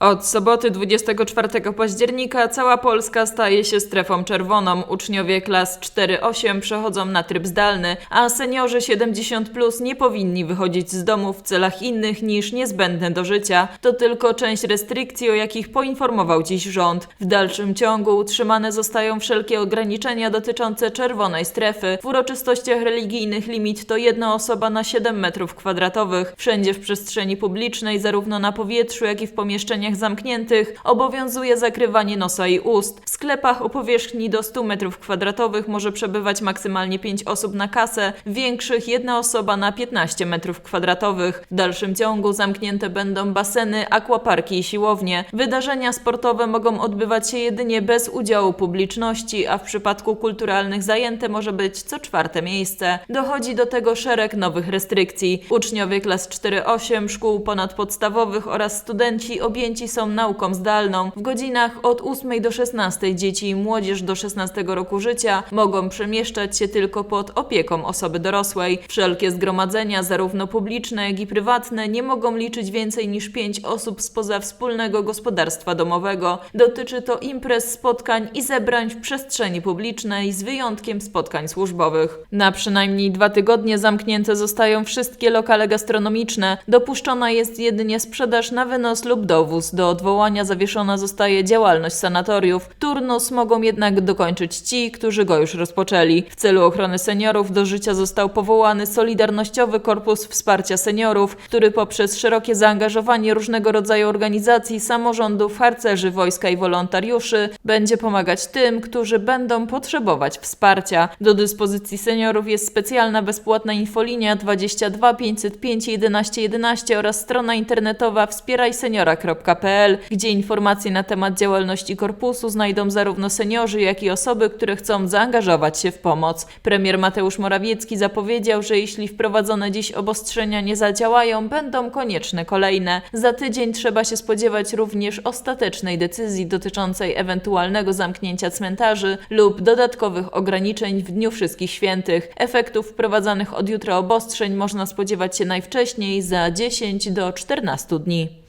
Od soboty 24 października cała Polska staje się strefą czerwoną. Uczniowie klas 4-8 przechodzą na tryb zdalny, a seniorzy 70 plus nie powinni wychodzić z domu w celach innych niż niezbędne do życia. To tylko część restrykcji, o jakich poinformował dziś rząd. W dalszym ciągu utrzymane zostają wszelkie ograniczenia dotyczące czerwonej strefy. W uroczystościach religijnych limit to jedna osoba na 7 metrów kwadratowych. Wszędzie w przestrzeni publicznej, zarówno na powietrzu, jak i w pomieszczeniach zamkniętych, obowiązuje zakrywanie nosa i ust. Sklepach o powierzchni do 100 metrów kwadratowych może przebywać maksymalnie 5 osób na kasę, w większych jedna osoba na 15 metrów kwadratowych. W dalszym ciągu zamknięte będą baseny, akwaparki i siłownie. Wydarzenia sportowe mogą odbywać się jedynie bez udziału publiczności, a w przypadku kulturalnych zajęte może być co czwarte miejsce. Dochodzi do tego szereg nowych restrykcji. Uczniowie klas 4-8 szkół ponadpodstawowych oraz studenci objęci są nauką zdalną. W godzinach od 8 do 16 dzieci i młodzież do 16 roku życia mogą przemieszczać się tylko pod opieką osoby dorosłej. Wszelkie zgromadzenia, zarówno publiczne, jak i prywatne, nie mogą liczyć więcej niż 5 osób spoza wspólnego gospodarstwa domowego. Dotyczy to imprez, spotkań i zebrań w przestrzeni publicznej, z wyjątkiem spotkań służbowych. Na przynajmniej dwa tygodnie zamknięte zostają wszystkie lokale gastronomiczne. Dopuszczona jest jedynie sprzedaż na wynos lub dowóz. Do odwołania zawieszona zostaje działalność sanatoriów. Turnus mogą jednak dokończyć ci, którzy go już rozpoczęli. W celu ochrony seniorów do życia został powołany Solidarnościowy Korpus Wsparcia Seniorów, który poprzez szerokie zaangażowanie różnego rodzaju organizacji, samorządów, harcerzy, wojska i wolontariuszy będzie pomagać tym, którzy będą potrzebować wsparcia. Do dyspozycji seniorów jest specjalna bezpłatna infolinia 22 505 11 11 oraz strona internetowa wspierajseniora.pl, gdzie informacje na temat działalności korpusu znajdą zarówno seniorzy, jak i osoby, które chcą zaangażować się w pomoc. Premier Mateusz Morawiecki zapowiedział, że jeśli wprowadzone dziś obostrzenia nie zadziałają, będą konieczne kolejne. Za tydzień trzeba się spodziewać również ostatecznej decyzji dotyczącej ewentualnego zamknięcia cmentarzy lub dodatkowych ograniczeń w Dniu Wszystkich Świętych. Efektów wprowadzanych od jutra obostrzeń można spodziewać się najwcześniej za 10 do 14 dni.